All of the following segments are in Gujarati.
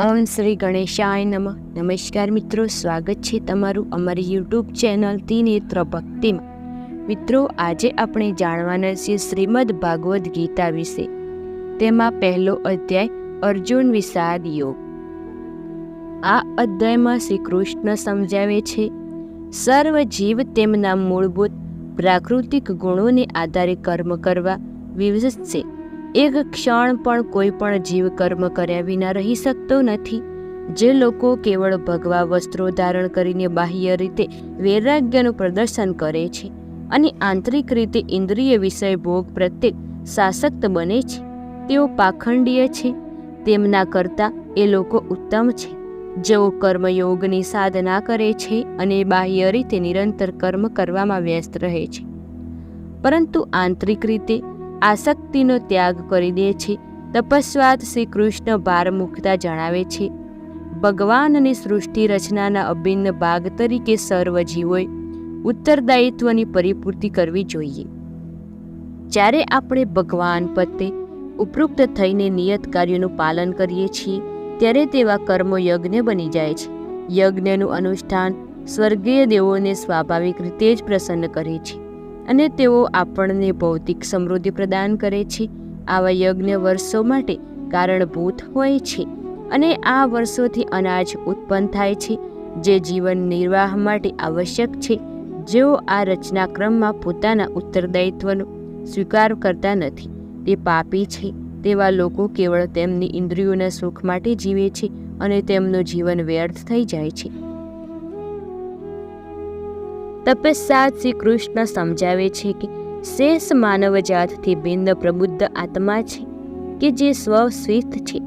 ઓમ શ્રી ગણેશાય નમ. નમસ્કાર મિત્રો, સ્વાગત છે તમારું અમારી યુટ્યુબ ચેનલ તિનેત્ર ભક્તિમાં. મિત્રો, આજે આપણે જાણવાના છીએ શ્રીમદ ભાગવદ્ ગીતા વિશે. તેમાં પહેલો અધ્યાય, અર્જુન વિષાદ યોગ. આ અધ્યાયમાં શ્રી કૃષ્ણ સમજાવે છે, સર્વ જીવ તેમના મૂળભૂત પ્રાકૃતિક ગુણોને આધારે કર્મ કરવા વિવિધ છે. એક ક્ષણ પણ કોઈ પણ જીવ કર્મ કર્યા વિના રહી શકતો નથી. જે લોકો કેવળ ભગવા વસ્ત્રો ધારણ કરીને બાહ્ય રીતે વૈરાગ્યનું પ્રદર્શન કરે છે અને આંતરિક રીતે ઇન્દ્રિય વિષય ભોગ પ્રત્યે સાશક્ત બને છે. તેઓ પાખંડીય છે. તેમના કરતાં એ લોકો ઉત્તમ છે. જેઓ કર્મયોગની સાધના કરે છે અને બાહ્ય રીતે નિરંતર કર્મ કરવામાં વ્યસ્ત રહે છે. પરંતુ આંતરિક રીતે આસક્તિનો ત્યાગ કરી દે છે. તપસ્વાત શ્રી કૃષ્ણ ભાર મૂકતા જણાવે છે. ભગવાનની સૃષ્ટિ રચનાના અભિન્ન ભાગ તરીકે સર્વ જીવોએ ઉત્તરદાયિત્વની પરિપૂર્તિ કરવી જોઈએ. જ્યારે આપણે ભગવાન પ્રત્યે ઉપરુક્ત થઈને નિયત કાર્યોનું પાલન કરીએ છીએ, ત્યારે તેવા કર્મો યજ્ઞ બની જાય છે. યજ્ઞનું અનુષ્ઠાન સ્વર્ગીય દેવોને સ્વાભાવિક રીતે જ પ્રસન્ન કરે છે. અને તેઓ આપણને ભૌતિક સમૃદ્ધિ પ્રદાન કરે છે. આવા યજ્ઞ વર્ષો માટે કારણભૂત હોય છે અને આ વર્ષોથી અનાજ ઉત્પન્ન થાય છે, જે જીવન નિર્વાહ માટે આવશ્યક છે. જેઓ આ રચનાક્રમમાં પોતાના ઉત્તરદાયિત્વનો સ્વીકાર કરતા નથી. તે પાપી છે, તેવા લોકો કેવળ તેમની ઇન્દ્રિયોના સુખ માટે જીવે છે અને તેમનું જીવન વ્યર્થ થઈ જાય છે. તપસ્યાત શ્રી કૃષ્ણ સમજાવે છે કે શેષ માનવ જાતથી ભિન્ન પ્રબુદ્ધ આત્મા છે કે જે સ્વસ્વિત છે.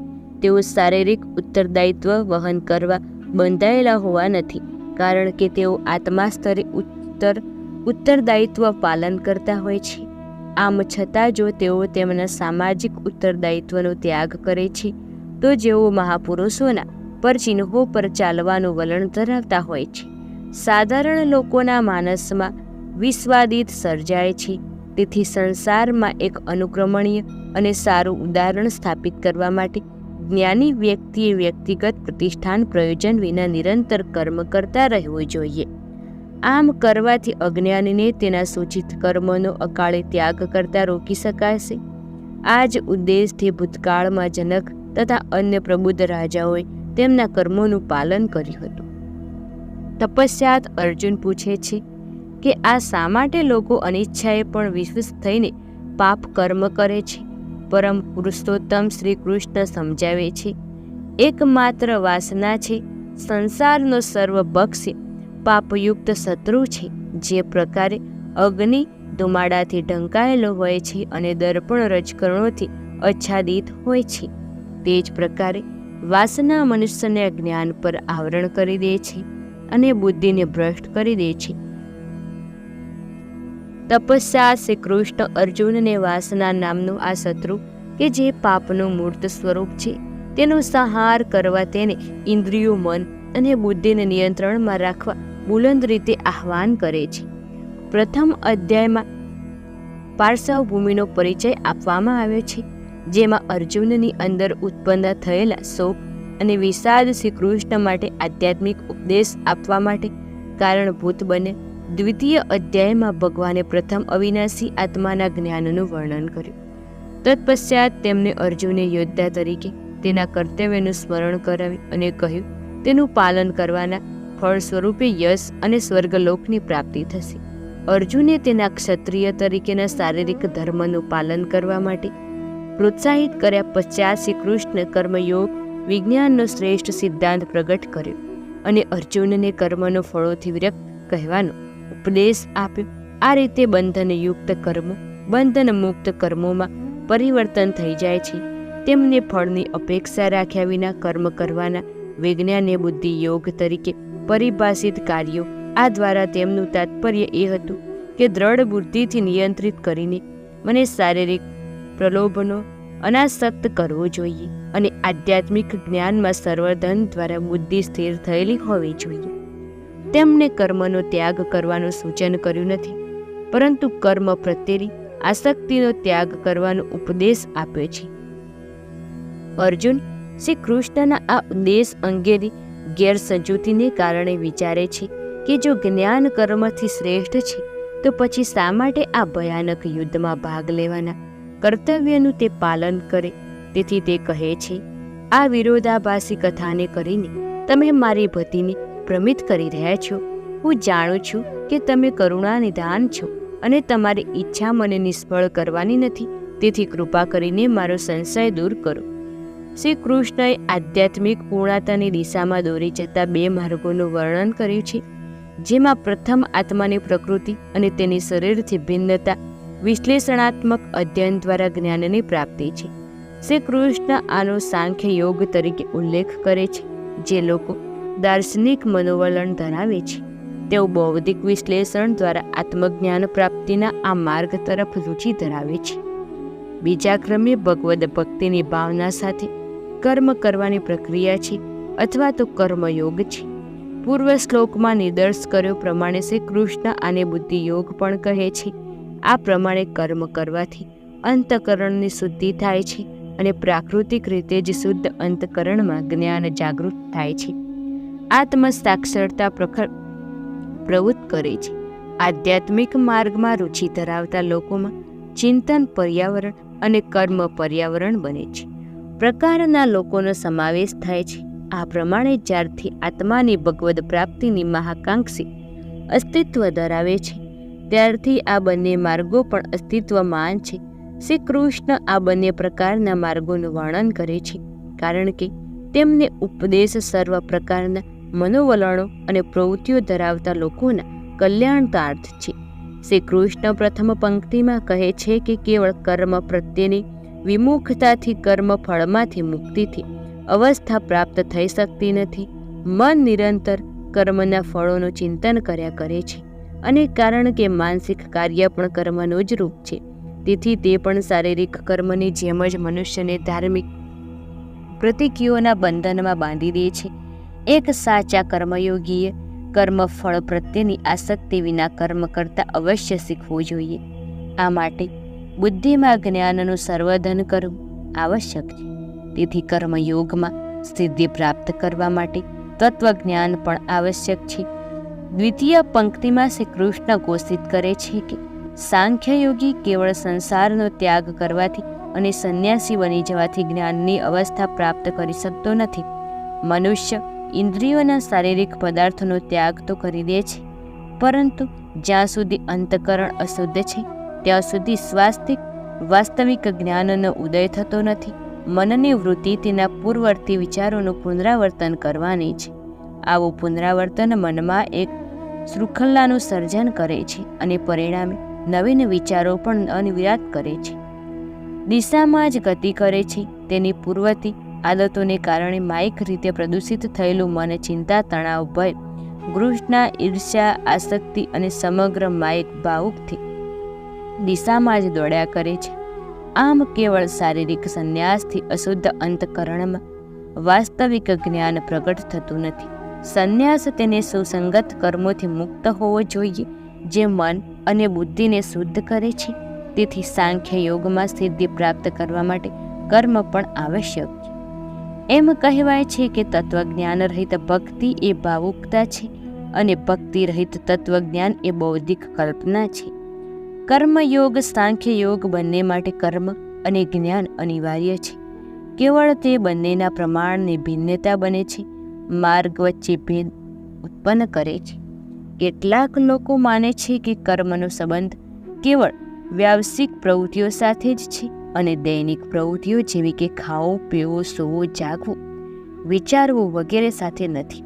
તેઓ શારીરિક ઉત્તરદાયિત્વ વહન કરવા બંધાયેલા હોવા નથી, કારણ કે તેઓ આત્મા સ્તરે ઉત્તર, ઉત્તરદાયિત્વ પાલન કરતા હોય છે. આમ છતાં જો તેઓ તેમના સામાજિક ઉત્તરદાયિત્વનો ત્યાગ કરે છે, તો જેઓ મહાપુરુષોના પર ચિહ્નો પર ચાલવાનું વલણ ધરાવતા હોય છે. સાધારણ લોકોના માનસમાં વિશ્વાદિત સર્જાય છે. તેથી સંસારમાં એક અનુક્રમણીય અને સારું ઉદાહરણ સ્થાપિત કરવા માટે જ્ઞાની વ્યક્તિએ વ્યક્તિગત પ્રતિષ્ઠાન પ્રયોજન વિના નિરંતર કર્મ કરતા રહેવું જોઈએ. આમ કરવાથી અજ્ઞાનીને તેના સૂચિત કર્મનો અકાળે ત્યાગ કરતા રોકી શકાશે. આ જ ઉદ્દેશથી ભૂતકાળમાં જનક તથા અન્ય પ્રબુદ્ધ રાજાઓએ તેમના કર્મોનું પાલન કર્યું હતું. તપસ્યાત અર્જુન પૂછે છે કે આ શા માટે લોકો અનિચ્છાએ પણ વિશ્વસ થઈને પાપ કર્મ કરે છે? પરમ પુરુષોત્તમ શ્રી કૃષ્ણ સમજાવે છે, એકમાત્ર વાસના છે, સંસારનો સર્વભક્ષી પાપયુક્ત શત્રુ છે, જે પ્રકારે અગ્નિ ધુમાડાથી ઢંકાયેલો હોય છે અને દર્પણ રજકરણોથી આચ્છાદિત હોય છે. તે જ પ્રકારે વાસના મનુષ્યને જ્ઞાન પર આવરણ કરી દે છે. અને બુદ્ધિને ભ્રષ્ટ કરી દે છે. તપસ્યા શ્રી કૃષ્ણ અર્જુનને વાસના નામનો આ શત્રુ, કે જે પાપનું મૂર્ત સ્વરૂપ છે, તેનો સંહાર કરવા તેને ઇન્દ્રિયો મન અને બુદ્ધિને નિયંત્રણમાં રાખવા બુલંદ રીતે આહવાન કરે છે. પ્રથમ અધ્યાયમાં પાર્સવ ભૂમિનો પરિચય આપવામાં આવ્યો છે, જેમાં અર્જુનની અંદર ઉત્પન્ન થયેલા શોક અને વિષાદ શ્રી કૃષ્ણ માટે આધ્યાત્મિક ઉપદેશ આપવા માટે કારણભૂત બને. દ્વિતીય અધ્યાયમાં ભગવાને પ્રથમ અવિનાશી આત્માના જ્ઞાનનું વર્ણન કર્યું. તત્પશ્ચાત તેમને અર્જુને યોદ્ધા તરીકે તેના કર્તવ્યનું સ્મરણ કરાવી અને કહ્યું, તેનું પાલન કરવાના ફળ સ્વરૂપે યશ અને સ્વર્ગલોકની પ્રાપ્તિ થશે. અર્જુને તેના ક્ષત્રિય તરીકેના શારીરિક ધર્મનું પાલન કરવા માટે પ્રોત્સાહિત કર્યા પશ્ચાત શ્રી કૃષ્ણ કર્મયોગ વિજ્ઞાનનો શ્રેષ્ઠ સિદ્ધાંત પ્રગટ કર્યો અને અર્જુનને કર્મનો ફળોથી વિરક્ત કહેવાનો ઉપદેશ આપ્યો. આ રીતે બંધનયુક્ત કર્મો બંધન મુક્ત કર્મોમાં પરિવર્તન થઈ જાય છે. તેમને ફળની અપેક્ષા રાખ્યા વિના કર્મ કરવાના વિજ્ઞાને બુદ્ધિ યોગ તરીકે પરિભાષિત કાર્યો. આ દ્વારા તેમનું તાત્પર્ય એ હતું કે દ્રઢ બુદ્ધિથી નિયંત્રિત કરીને મને શારીરિક પ્રલોભનો અનાસક્ત કરવો જોઈએ. અને આધ્યાત્મિક જ્ઞાનમાં સર્વધન દ્વારા બુદ્ધિ સ્થિર થયેલી હોવી જોઈએ. તેમણે કર્મનો ત્યાગ કરવાનું સૂચન કર્યું નથી, પરંતુ કર્મ પ્રત્યેની આસક્તિનો ત્યાગ કરવાનો ઉપદેશ આપ્યો છે. અર્જુન શ્રી કૃષ્ણના આ ઉદ્દેશ અંગેની ગેરસમજૂતીને કારણે વિચારે છે કે જો જ્ઞાન કર્મથી શ્રેષ્ઠ છે, તો પછી શા માટે આ ભયાનક યુદ્ધમાં ભાગ લેવાના? કર્તવ્યનું તે પાલન કરે તેથી તે કહે છે, આ વિરોધાભાસી કથાને કરીને તમે મારી ભતીને ભ્રમિત કરી રહ્યા છો. હું જાણું છું કે તમે કરુણા નિદાન છો અને તમારી ઈચ્છા મને નિષ્ફળ કરવાની નથી, તેથી કૃપા કરીને મારો સંશય દૂર કરો. શ્રી કૃષ્ણએ આધ્યાત્મિક પૂર્ણતાની દિશામાં દોરી જતા બે માર્ગોનું વર્ણન કર્યું છે, જેમાં પ્રથમ આત્માની પ્રકૃતિ અને તેની શરીરથી ભિન્નતા વિશ્લેષણાત્મક અધ્યયન દ્વારા જ્ઞાનની પ્રાપ્તિ છે. શ્રી કૃષ્ણ આનો સાંખ્ય યોગ તરીકે ઉલ્લેખ કરે છે, જે લોકો દાર્શનિક મનોવલણ ધરાવે છે. તેઓ બૌદ્ધિક વિશ્લેષણ દ્વારા આત્મજ્ઞાન પ્રાપ્તિના આ માર્ગ તરફ રુચિ ધરાવે છે. બીજા ક્રમે ભગવદ ભક્તિની ભાવના સાથે કર્મ કરવાની પ્રક્રિયા છે અથવા તો કર્મયોગ છે. પૂર્વ શ્લોકમાં નિદર્શ કર્યો પ્રમાણે શ્રી કૃષ્ણ આને બુદ્ધિ યોગ પણ કહે છે. આ પ્રમાણે કર્મ કરવાથી અંતકરણની શુદ્ધિ થાય છે અને પ્રાકૃતિક રીતે જ શુદ્ધ અંતકરણમાં જ્ઞાન જાગૃત થાય છે. આત્મ સાક્ષરતા પ્રખર પ્રવૃત્ત કરે છે. આધ્યાત્મિક માર્ગમાં રુચિ ધરાવતા લોકોમાં ચિંતન પર્યાવરણ અને કર્મ પર્યાવરણ બને છે. પ્રકારના લોકોનો સમાવેશ થાય છે. આ પ્રમાણે જ્યારથી આત્માની ભગવદ પ્રાપ્તિની મહાકાંક્ષી અસ્તિત્વ ધરાવે છે, ત્યારથી આ બંને માર્ગો પણ અસ્તિત્વમાન છે. શ્રી કૃષ્ણ આ બંને પ્રકારના માર્ગોનું વર્ણન કરે છે, કારણ કે તેમને ઉપદેશ સર્વ પ્રકારના મનોવલણો અને પ્રવૃત્તિઓ ધરાવતા લોકોના કલ્યાણતાર્થ છે. શ્રી કૃષ્ણ પ્રથમ પંક્તિમાં કહે છે કે કેવળ કર્મ પ્રત્યેની વિમુખતાથી કર્મ ફળમાંથી મુક્તિથી અવસ્થા પ્રાપ્ત થઈ શકતી નથી. મન નિરંતર કર્મના ફળોનું ચિંતન કર્યા કરે છે અને કારણ કે માનસિક કાર્ય પણ કર્મનું જ રૂપ છે. તેથી તે પણ શારીરિક કર્મની જેમ જ મનુષ્યને ધાર્મિક પ્રતિકીઓના બંધનમાં બાંધી દે છે. એક સાચા કર્મયોગીએ કર્મફળ પ્રત્યેની આસક્તિ વિના કર્મ કરતાં અવશ્ય શીખવું જોઈએ. આ માટે બુદ્ધિમાં જ્ઞાનનું સર્વધન કરવું આવશ્યક છે. તેથી કર્મયોગમાં સિદ્ધિ પ્રાપ્ત કરવા માટે તત્વજ્ઞાન પણ આવશ્યક છે. દ્વિતીય પંક્તિમાં શ્રી કૃષ્ણ ઘોષિત કરે છે કે સાંખ્યયોગી કેવળ સંસારનો ત્યાગ કરવાથી અને સંન્યાસી બની જવાથી જ્ઞાનની અવસ્થા પ્રાપ્ત કરી શકતો નથી. મનુષ્ય ઇન્દ્રિયોના શારીરિક પદાર્થોનો ત્યાગ તો કરી દે છે, પરંતુ જ્યાં સુધી અંતકરણ અશુદ્ધ છે, ત્યાં સુધી સ્વાસ્તિક, વાસ્તવિક જ્ઞાનનો ઉદય થતો નથી. મનની વૃત્તિ તેના પૂર્વવર્તી વિચારોનું પુનરાવર્તન કરવાની છે. આવું પુનરાવર્તન મનમાં એક શૃંખલાનું સર્જન કરે છે અને પરિણામે નવીન વિચારો પણ અનિવિરાત કરે છે. દિશામાં જ ગતિ કરે છે. તેની પૂર્વતી આદતોને કારણે માયિક રીતે પ્રદૂષિત થયેલું મન ચિંતા, તણાવ, ભય ગૃષ્ણા ઈર્ષ્યા, આસક્તિ અને સમગ્ર માયિક ભાવુકથી દિશામાં જ દોડ્યા કરે છે. આમ કેવળ શારીરિક સંન્યાસથી અશુદ્ધ અંતકરણમાં વાસ્તવિક જ્ઞાન પ્રગટ થતું નથી. સંન્યાસ તેને સુસંગત કર્મોથી મુક્ત હોવો જોઈએ, જે મન અને બુદ્ધિને શુદ્ધ કરે છે. તેથી સાંખ્ય યોગમાં સિદ્ધિ પ્રાપ્ત કરવા માટે કર્મ પણ આવશ્યક છે. એમ કહેવાય છે કે તત્વજ્ઞાન રહિત ભક્તિ એ ભાવુકતા છે અને ભક્તિ રહિત તત્વજ્ઞાન એ બૌદ્ધિક કલ્પના છે. કર્મયોગ સાંખ્ય યોગ બંને માટે કર્મ અને જ્ઞાન અનિવાર્ય છે. કેવળ તે બંનેના પ્રમાણની ભિન્નતા બને છે. માર્ગ વચ્ચે ભેદ ઉત્પન્ન કરે છે. કેટલાક લોકો માને છે કે કર્મનો સંબંધ કેવળ વ્યાવસાયિક પ્રવૃત્તિઓ સાથે જ છે અને દૈનિક પ્રવૃત્તિઓ જેવી કે ખાવો પીવો સૂવો, જાગવું, વિચારવું વગેરે સાથે નથી.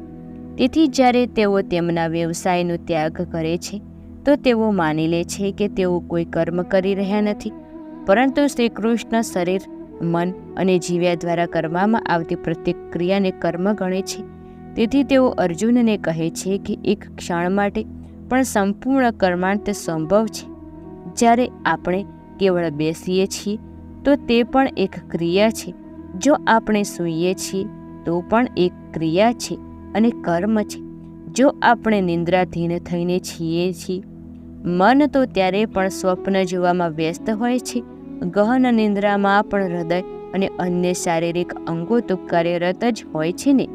તેથી જ્યારે તેઓ તેમના વ્યવસાયનો ત્યાગ કરે છે, તો તેઓ માની લે છે કે તેઓ કોઈ કર્મ કરી રહ્યા નથી, પરંતુ શ્રી કૃષ્ણ શરીર, મન અને જીવ્યા દ્વારા કરવામાં આવતી પ્રત્યેક ક્રિયાને કર્મ ગણે છે. તેથી તેઓ અર્જુનને કહે છે કે એક ક્ષણ માટે પણ સંપૂર્ણ કર્માંત સંભવ છે. જ્યારે આપણે કેવળ બેસીએ છીએ, તો તે પણ એક ક્રિયા છે. જો આપણે સૂઈએ છીએ, તો પણ એક ક્રિયા છે અને કર્મ છે. જો આપણે નિંદ્રાધીન થઈને છીએ છીએ, મન તો ત્યારે પણ સ્વપ્ન જોવામાં વ્યસ્ત હોય છે. ગહન નિંદ્રામાં પણ હૃદય અને અન્ય શારીરિક અંગો તો કાર્યરત જ હોય છે ને?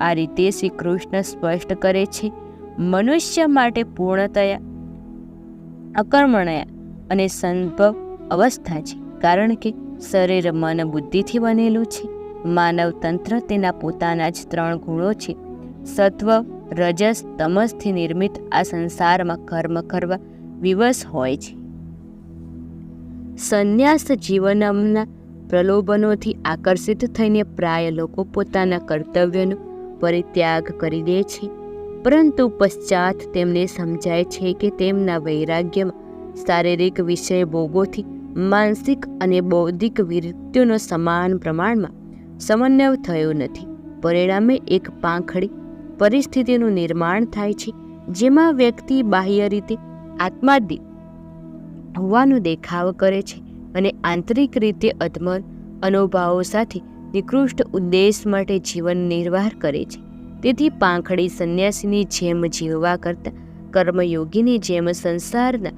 આ રીતે શ્રી કૃષ્ણ સ્પષ્ટ કરે છે, મનુષ્ય માટે પૂર્ણતયા, અકર્મણયા અને સંભવ અવસ્થા છે, કારણ કે શરીર મન બુદ્ધિથી બનેલું છે. માનવ તંત્ર તેના પોતાના જ ત્રણ ગુણો છે. સત્વ, રજસ, તમસથી નિર્મિત આ સંસારમાં કર્મ કરવા વિવશ હોય છે. સંન્યાસ જીવનના પ્રલોભનોથી આકર્ષિત થઈને પ્રાય લોકો પોતાના કર્તવ્યનો પરિત્યાગ કરી દે છે. પરંતુ પશ્ચાત તેમને સમજાય છે કે તેમના વૈરાગ્યમાં શારીરિક વિષય ભોગોથી માનસિક અને બૌદ્ધિક વિરક્તિઓનો સમાન પ્રમાણમાં સમન્વય થયો નથી. પરિણામે એક પાંખડી પરિસ્થિતિનું નિર્માણ થાય છે, જેમાં વ્યક્તિ બાહ્ય રીતે આત્માદી હોવાનો દેખાવ કરે છે અને આંતરિક રીતે અધમર અનુભવો સાથે નિકૃષ્ટ ઉદ્દેશ માટે જીવન નિર્વાહ કરે છે. તેથી પાંખડી સંન્યાસીની જેમ જીવવા કરતાં કર્મયોગીની જેમ સંસારના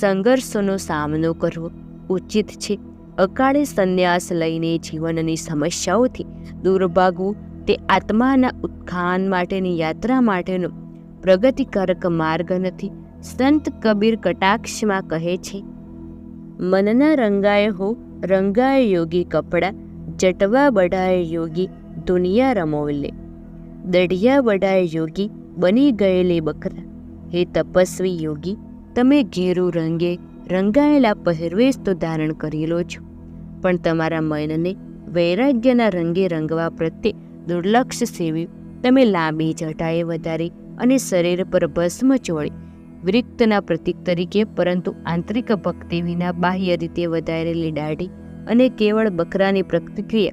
સંઘર્ષોનો સામનો કરવો ઉચિત છે. અકાળે સંન્યાસ લઈને જીવનની સમસ્યાઓથી દૂર ભાગવું તે આત્માના ઉત્થાન માટેની યાત્રા માટેનો પ્રગતિકારક માર્ગ નથી, સંત કબીર કટાક્ષમાં કહે છે, મનના રંગાય હો, રંગાય યોગી કપડા જટવા બઢાય યોગી દુનિયા રમોલે દઢિયા બઢાય યોગી બની ગયેલી બકરા હે તપસ્વી યોગી તમે ઘેરું રંગે રંગાયેલા પહેરવેશ તો ધારણ કરેલો છો પણ તમારા મનને વૈરાગ્યના રંગે રંગવા પ્રત્યે દુર્લક્ષ સેવી તમે લાંબી જટાએ વધારી અને શરીર પર ભસ્મ ચોળી વિરિક્તના પ્રતીક તરીકે પરંતુ આંતરિક ભક્તિ વિના બાહ્ય રીતે વધારેલી દાઢી અને કેવળ બકરાની પ્રતિક્રિયા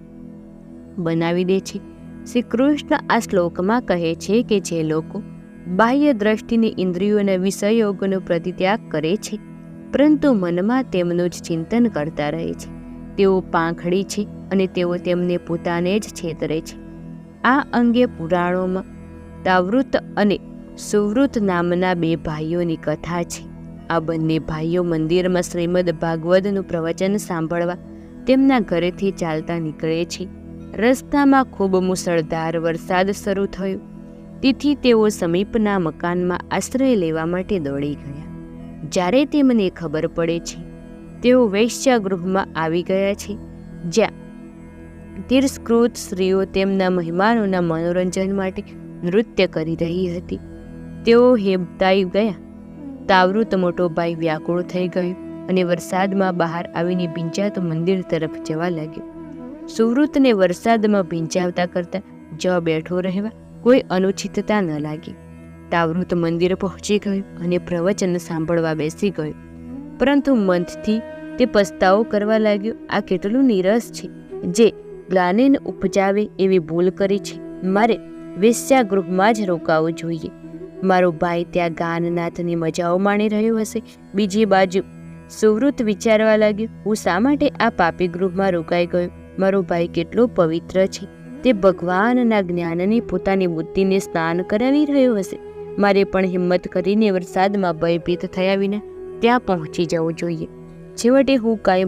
બનાવી દે છે. શ્રી કૃષ્ણ આ શ્લોકમાં કહે છે કે જે લોકો બાહ્ય દ્રષ્ટિની ઇન્દ્રિયોના વિષયોગનો પ્રતિત્યાગ કરે છે, પરંતુ મનમાં તેમનું જ ચિંતન કરતા રહે છે. તેઓ પાંખડી છે અને તેઓ તેમને પોતાને જ છેતરે છે. આ અંગે પુરાણોમાં તાવૃત અને સુવૃત નામના બે ભાઈઓની કથા છે. આ બંને ભાઈઓ મંદિરમાં શ્રીમદ ભાગવતનું પ્રવચન સાંભળવા તેમના ઘરેથી ચાલતા નીકળે છે. રસ્તામાં ખૂબ મુસળધાર વરસાદ શરૂ થયો. તેથી તેઓ સમીપના મકાનમાં આશ્રય લેવા માટે દોડી ગયા. જ્યારે તેમને ખબર પડે છે, તેઓ વૈશ્યાગૃહમાં આવી ગયા છે, જ્યાં તિરસ્કૃત સ્ત્રીઓ તેમના મહેમાનોના મનોરંજન માટે નૃત્ય કરી રહી હતી. તેઓ હેબતાઈ ગયા. તાવૃત મોટો ભાઈ વ્યાકુળ થઈ ગયો. અને વરસાદમાં બહાર આવીને ભીંજાતો મંદિર તરફ જવા લાગ્યો. સુવૃતને વરસાદમાં ભીંજાવતા કરતાં જ બેઠો રહેવા કોઈ અનુચિતતા ન લાગી. તાવૃત મંદિર પહોંચી ગયું અને પ્રવચન સાંભળવા બેસી ગયો. પરંતુ મંથથી તે પસ્તાવો કરવા લાગ્યો, આ કેટલું નીરસ છે. જે ગ્લાનિન ઉપજાવે એવી ભૂલ કરી છે. મારે વેશ્યાગૃહમાં જ રોકાવું જોઈએ. મારો ભાઈ ત્યાં ગાનનાથની મજાઓ માણી રહ્યો હશે. બીજી બાજુ સુવૃત વિચારવા લાગ્યો, હું શા માટે આ પાપી ગૃહમાં રોકાઈ ગયો? મારો ભાઈ કેટલો પવિત્ર છે. તે ભગવાનના જ્ઞાનની પોતાની બુદ્ધિને સ્નાન કરાવી રહ્યો હશે. મારે પણ હિંમત કરીને વરસાદમાં ભયભીત થયા વિના ત્યાં પહોંચી જવું જોઈએ. છેવટે હું કાંઈ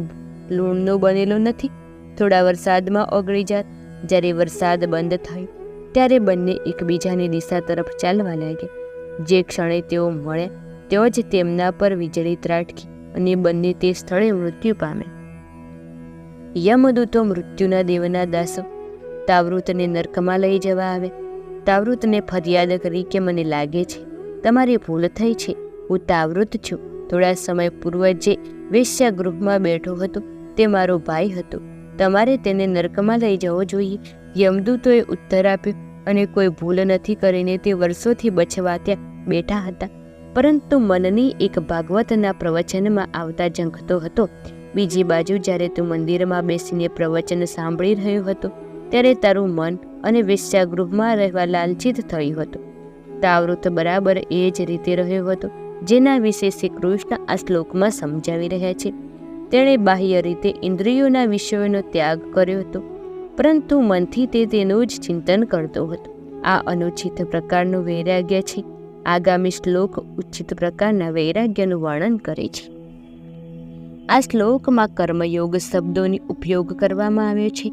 લૂણનો બનેલો નથી. થોડા વરસાદમાં ઓગળી જાત. જ્યારે વરસાદ બંધ થયો, ત્યારે બંને એકબીજાની દિશા તરફ ચાલવા લાગ્યા. જે ક્ષણે તેઓ મળ્યા, તેઓ જ તેમના પર વીજળી ત્રાટકી અને બંને તે સ્થળે મૃત્યુ પામે. યમદૂતો મૃત્યુના દેવના દાસો તાવૃતને નર્કમાં લઈ જવા આવે. તાવૃતને ફરિયાદ કરી કે મને લાગે છે, તમારી ભૂલ થઈ છે. હું તાવૃત છું. થોડા સમય પૂર્વ જે વેશ્યાગૃહમાં બેઠો હતો, તે મારો ભાઈ હતો. તમારે તેને નર્કમાં લઈ જવો જોઈએ. યમદૂતોએ ઉત્તર આપ્યો અને કોઈ ભૂલ નથી કરીને તે વર્ષોથી બચવા ત્યાં બેઠા હતા. પરંતુ મનની એક ભાગવતના પ્રવચનમાં આવતા ઝંખતો હતો. બીજી બાજુ જ્યારે તું મંદિરમાં બેસીને પ્રવચન સાંભળી રહ્યો હતો, ત્યારે તારું મન અને વેશ્યાગૃહમાં રહેવા લાલચિત થયું હતું. તાવૃત બરાબર એ જ રીતે રહ્યો હતો, જેના વિશે શ્રી કૃષ્ણ આ શ્લોકમાં સમજાવી રહ્યા છે. તેણે બાહ્ય રીતે ઇન્દ્રિયોના વિષયોનો ત્યાગ કર્યો હતો, પરંતુ મનથી તે તેનું જ ચિંતન કરતો હતો. આ અનુચિત પ્રકારનું વૈરાગ્ય છે. આગામી શ્લોક ઉચિત પ્રકારના વૈરાગ્યનું વર્ણન કરે છે. આ શ્લોકમાં કર્મયોગ શબ્દોની ઉપયોગ કરવામાં આવ્યો છે.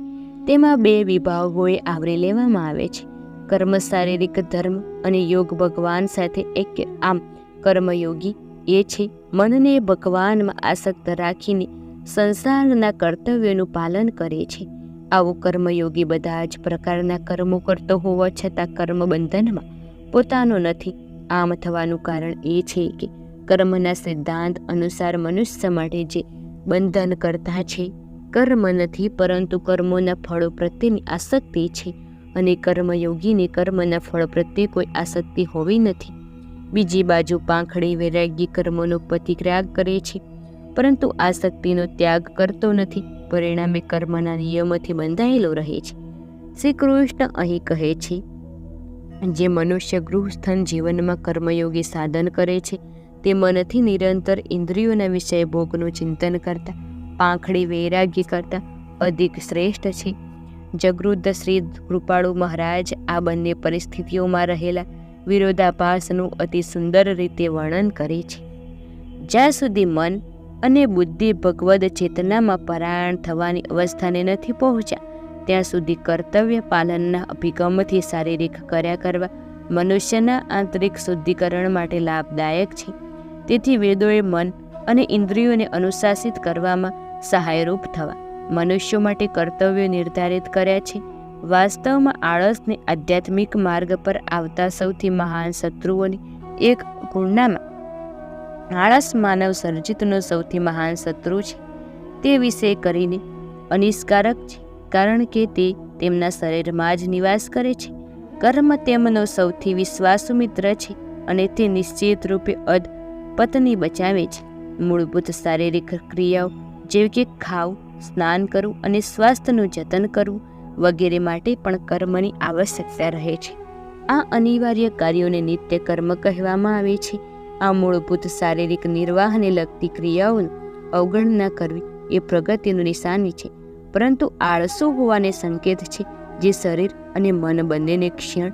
તેમાં બે વિભાગોએ આવરી લેવામાં આવે છે. કર્મ શારીરિક ધર્મ અને યોગ ભગવાન સાથે એક આમ કર્મયોગી એ છે. મનને ભગવાનમાં આસક્ત રાખીને સંસારના કર્તવ્યનું પાલન કરે છે. આવો કર્મયોગી બધા જ પ્રકારના કર્મો કરતો હોવા છતાં કર્મ બંધનમાં પોતાનો નથી. આમ થવાનું કારણ એ છે કે કર્મના સિદ્ધાંત અનુસાર મનુષ્ય માટે જે બંધન કરતા છે, કર્મ નથી, પરંતુ કર્મોના ફળો પ્રત્યેની આસક્તિ છે અને કર્મયોગીને કર્મના ફળ પ્રત્યે કોઈ આસક્તિ હોવી નથી. બીજી બાજુ પાંખડી વૈરાગ્ય કર્મોનો પ્રતિક્રિયા કરે છે, પરંતુ આસક્તિનો ત્યાગ કરતો નથી, પરિણામે કર્મના નિયમોથી બંધાયેલો રહે છે. શ્રી કૃષ્ણ અહીં કહે છે જે મનુષ્ય ગૃહસ્થન જીવનમાં કર્મયોગી સાધન કરે છે, તે મનથી નિરંતર ઇન્દ્રિયોના વિષય ભોગનું ચિંતન કરતા, પાંખડી વૈરાગ્ય કરતા અધિક શ્રેષ્ઠ છે. જગૃદ્ધ શ્રી કૃપાળુ મહારાજ આ બંને પરિસ્થિતિઓમાં રહેલા વિરોધાભાસનું અતિ સુંદર રીતે વર્ણન કરે છે. જ્યાં સુધી મન અને બુદ્ધિ ભગવદ ચેતનામાં પરાયણ થવાની અવસ્થાને નથી પહોંચ્યા ત્યાં સુધી કર્તવ્ય પાલનના અભિગમથી શારીરિક કર્યા કરવા મનુષ્યના આંતરિક શુદ્ધિકરણ માટે લાભદાયક છે. તેથી વેદોએ મન અને ઇન્દ્રિયોને અનુશાસિત કરવામાં સહાયરૂપ થવા, મનુષ્યો માટે કર્તવ્યો નિર્ધારિત કર્યા છે. વાસ્તવમાં આળસને આધ્યાત્મિક માર્ગ પર આવતા સૌથી મહાન શત્રુઓની એક ગુણનામાં આળસ માનવ સર્જિતનો સૌથી મહાન શત્રુ છે. તે વિશે કરીને અનિષ્કારક છે. કારણ કે તે તેમના શરીરમાં જ નિવાસ કરે છે. કર્મ તેમનો સૌથી વિશ્વાસુ મિત્ર છે અને તે નિશ્ચિત રૂપે અધ પતની બચાવે છે. મૂળભૂત શારીરિક ક્રિયાઓ જેવી કે ખાવું, સ્નાન કરવું અને સ્વાસ્થ્યનું જતન કરવું વગેરે માટે પણ કર્મની આવશ્યકતા રહે છે. આ અનિવાર્ય કાર્યોને નિત્ય કર્મ કહેવામાં આવે છે. આ મૂળભૂત શારીરિક નિર્વાહને લગતી ક્રિયાઓનું અવગણના કરવી એ પ્રગતિનું નિશાની છે. પરંતુ આળસુ હોવાને સંકેત છે જે શરીર અને મન બંનેને ક્ષીણ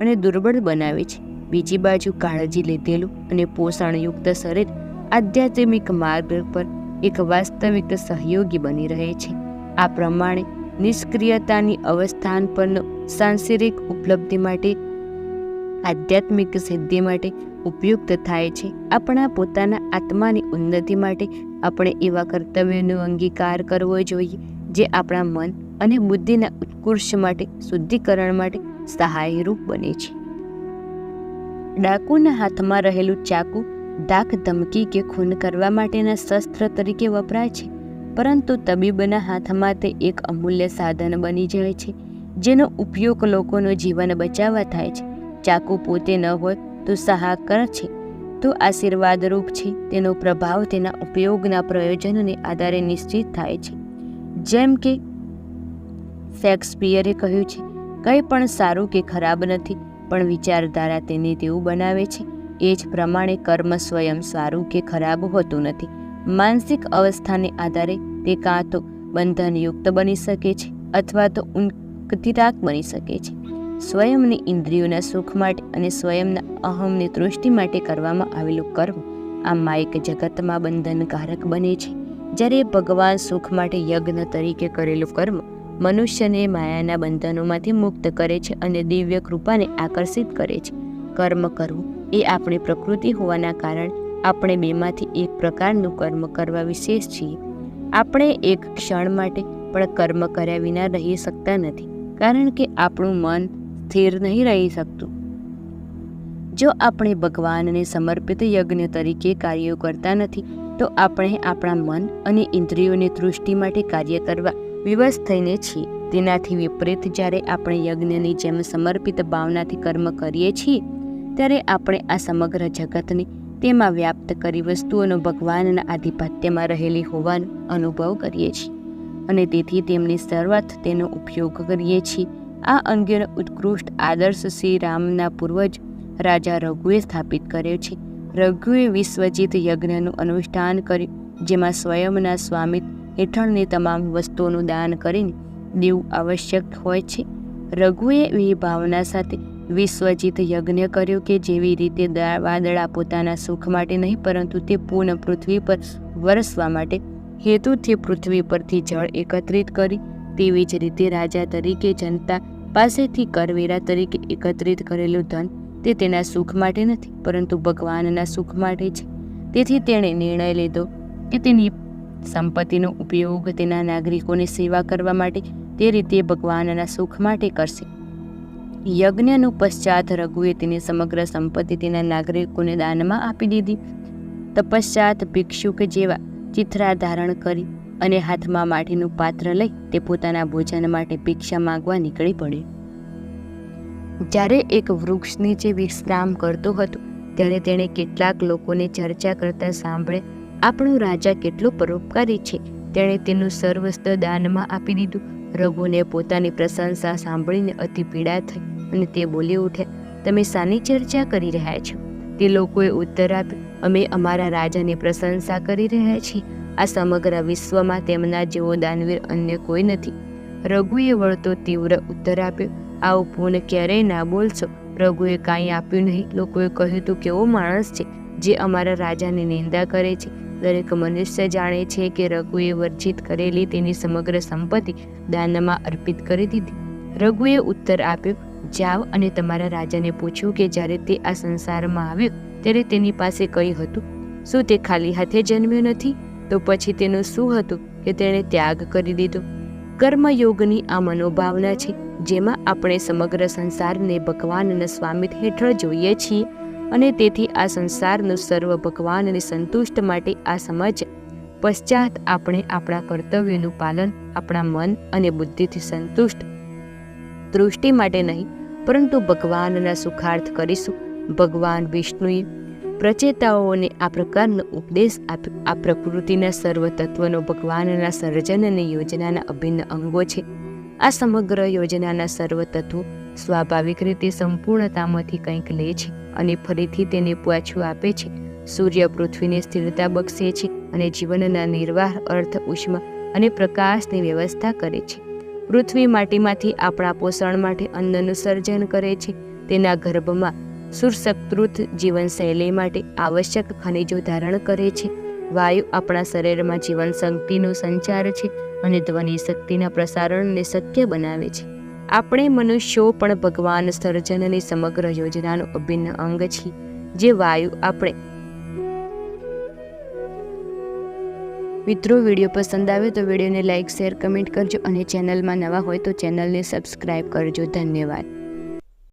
અને દુર્બળ બનાવે છે. બીજી બાજુ કાળજી લીધેલું અને પોષણયુક્ત શરીર આધ્યાત્મિક માર્ગ પર એક વાસ્તવિક સહયોગી બની રહે છે. આ પ્રમાણે નિષ્ક્રિયતાની અવસ્થાન પરનો સાંસારિક ઉપલબ્ધિ માટે, આધ્યાત્મિક સિદ્ધિ માટે ઉપયુક્ત થાય છે. આપણા પોતાના આત્માની ઉન્નતિ માટે આપણે એવા કર્તવ્યનો અંગીકાર કરવો જોઈએ જે આપણા મન અને બુદ્ધિના ઉત્કર્ષ માટે, શુદ્ધિકરણ માટે સહાયરૂપ બને છે. ડાકુના હાથમાં રહેલું ચાકુ ડાક ધમકી કે ખૂન કરવા માટેના શસ્ત્ર તરીકે વપરાય છે, પરંતુ તબીબના હાથમાં તે એક અમૂલ્ય સાધન બની જાય છે, જેનો ઉપયોગ લોકોનું જીવન બચાવવા થાય છે. ચાકુ પોતે ન હોય તો સહાકર છે, તો આશીર્વાદરૂપ છે, તેનો પ્રભાવ તેના ઉપયોગના પ્રયોજનને આધારે નિશ્ચિત થાય છે. જેમ કે શેક્સપિયરે કહ્યું છે, કંઈ પણ સારું કે ખરાબ નથી, પણ વિચારધારા તેને તેવું બનાવે છે. એ જ પ્રમાણે કર્મ સ્વયં સારું કે ખરાબ હોતું નથી. માનસિક અવસ્થાને આધારે તે કાં તો બંધનયુક્ત બની શકે છે, અથવા તો ઉન્કતિરાક બની શકે છે. સ્વયંની ઇન્દ્રિયોના સુખ માટે અને સ્વયંના અહમની તૃષ્ટિ માટે કરવામાં આવેલું કર્મ આ માયક જગતમાં બંધનકારક બને છે. જ્યારે ભગવાન સુખ માટે યજ્ઞ તરીકે કરેલું કર્મ મનુષ્યને માયાના બંધનોમાંથી મુક્ત કરે છે અને દિવ્ય કૃપાને આકર્ષિત કરે છે. કર્મ કરવું એ આપણી પ્રકૃતિ હોવાના કારણે આપણે બેમાંથી એક પ્રકારનું કર્મ કરવા વિશેષ છીએ. આપણે એક ક્ષણ માટે પણ કર્મ કર્યા વિના રહી શકતા નથી, કારણ કે આપણું મન સ્થિર નહીં રહી શકતું. જો આપણે ભગવાનને સમર્પિત યજ્ઞ તરીકે કાર્યો કરતા નથી તો આપણે આપણા મન અને ઇન્દ્રિયોની તૃષ્ટિ માટે કાર્ય કરવા વિવશ થઈને છીએ. તેનાથી વિપરીત જ્યારે આપણે યજ્ઞની જેમ સમર્પિત ભાવનાથી કર્મ કરીએ છીએ, ત્યારે આપણે આ સમગ્ર જગતને તેમાં વ્યાપ્ત કરી વસ્તુઓનો ભગવાનના આધિપત્યમાં રહેલી હોવાનો અનુભવ કરીએ છીએ. અને તેથી તેમની શરૂઆત તેનો ઉપયોગ કરીએ છીએ. આ અંગેનો ઉત્કૃષ્ટ આદર્શ શ્રી રામના પૂર્વજ રાજા રઘુએ સ્થાપિત કર્યો છે. રઘુએ વિશ્વજીત યજ્ઞનું અનુષ્ઠાન કર્યું, જેમાં સ્વયંના સ્વામી હેઠળની તમામ વસ્તુઓનું દાન કરીને દેવું આવશ્યક હોય છે. રઘુએ એવી ભાવના સાથે વિશ્વજીત યજ્ઞ કર્યો કે જેવી રીતે વાદળા પોતાના સુખ માટે નહીં, પરંતુ તે પૂર્ણ પૃથ્વી પર વરસવા માટે હેતુથી પૃથ્વી પરથી જળ એકત્રિત કરી તેવી જ રીતે રાજા તરીકે જનતા પાસેથી કરવેરા તરીકે એકત્રિત કરેલું ધન તે તેના સુખ માટે નથી, પરંતુ ભગવાનના સુખ માટે છે. તેથી તેણે નિર્ણય લીધો કે તેની સંપત્તિનો ઉપયોગ તેના નાગરિકોની સેવા કરવા માટે તે રીતે ભગવાનના સુખ માટે કરશે. યજ્ઞનું પશ્ચાત રઘુએ તેની સમગ્ર સંપત્તિ તેના નાગરિકોને દાનમાં આપી દીધી. તપશ્ચાત ભિક્ષુક જેવા ચિત્રા ધારણ કરી અને હાથમાં માટીનું પાત્ર લઈ તે પોતાના ભોજન માટે ભિક્ષા માંગવા નીકળી પડ્યો. જ્યારે એક વૃક્ષ નીચે વિશ્રામ કરતો હતો, ત્યારે તેણે કેટલાક લોકોને ચર્ચા કરતા સાંભળે, આપણો રાજા કેટલો પરોપકારી છે. તેણે તેનું સર્વસ્વ દાનમાં આપી દીધું. રઘુને પોતાની પ્રશંસા સાંભળીને અતિ પીડા થઈ અને તે બોલી ઉઠ્યા, તમે શાની ચર્ચા કરી રહ્યા છો? તે લોકોએ ઉત્તર આપ્યો, અમે અમારા રાજાની પ્રશંસા કરી રહ્યા છીએ. આ સમગ્ર વિશ્વમાં તેમના જેવો દાનવીર અન્ય કોઈ નથી. રઘુએ વળતો તીવ્ર ઉત્તર આપ્યો આવું પૂર્ણ ક્યારેય ના બોલશો. રઘુએ કાંઈ આપ્યું નહીં. લોકોએ કહ્યું તું કેવો માણસ છે, જે અમારા રાજાની નિંદા કરે છે. દરેક મનુષ્ય જાણે છે કે રઘુએ વર્જિત કરેલી તેની સમગ્ર સંપત્તિ દાનમાં અર્પિત કરી દીધી. રઘુએ ઉત્તર આપ્યો જાઓ અને તમારા રાજાને પૂછ્યું કે જ્યારે તે આ સંસારમાં આવ્યો, ત્યારે તેની પાસે કઈ હતું? શું તે ખાલી હાથે જન્મ્યો નથી? તો પછી તેનું શું હતું કે તેણે ત્યાગ કરી દીધો? કર્મયોગની આ મનોભાવના છે, જેમાં આપણે સમગ્ર સંસારને ભગવાનના સ્વામિત્વ હેઠળ જોઈએ છીએ અને તેથી આ સંસારનું સર્વ ભગવાનને સંતુષ્ટ માટે આ સમજ પશ્ચાત આપણે આપણા કર્તવ્યનું પાલન, આપણા મન અને બુદ્ધિથી સંતુષ્ટ દૃષ્ટિ માટે નહીં, પરંતુ ભગવાનના સુખાર્થ કરીશું. ભગવાન વિષ્ણુએ પ્રચેતાઓને આ પ્રકારનો ઉપદેશ આ પ્રકૃતિના સર્વ તત્વનો ભગવાનના સર્જન અને યોજનાના અભિન્ન અંગો છે. આ સમગ્ર યોજનાના સર્વ તત્વો સ્વાભાવિક રીતે સંપૂર્ણતામાંથી કંઈક લે છે અને ફરીથી તેને પાછું આપે છે. સૂર્ય પૃથ્વીને સ્થિરતા બક્ષે છે અને જીવનના નિર્વાહ અર્થ ઉષ્મા અને પ્રકાશની વ્યવસ્થા કરે છે. પૃથ્વી માટીમાંથી આપણા પોષણ માટે અન્નનું સર્જન કરે છે. તેના ગર્ભમાં સુરસકૃત જીવનશૈલી માટે આવશ્યક ખનિજો ધારણ કરે છે. વાયુ આપણા શરીરમાં જીવન શક્તિનો સંચાર છે અને ધ્વનિ શક્તિના પ્રસારણને શક્ય બનાવે છે. આપણે મનુષ્યો પણ ભગવાન સર્જનની સમગ્ર યોજનાનો અભિન્ન અંગ છીએ. જે વાયુ આપણે મિત્રો, વીડિયો પસંદ આવે તો વિડીયોને લાઇક શેર, કમેન્ટ કરજો અને ચેનલમાં નવા હોય તો ચેનલને સબસ્ક્રાઈબ કરજો. ધન્યવાદ.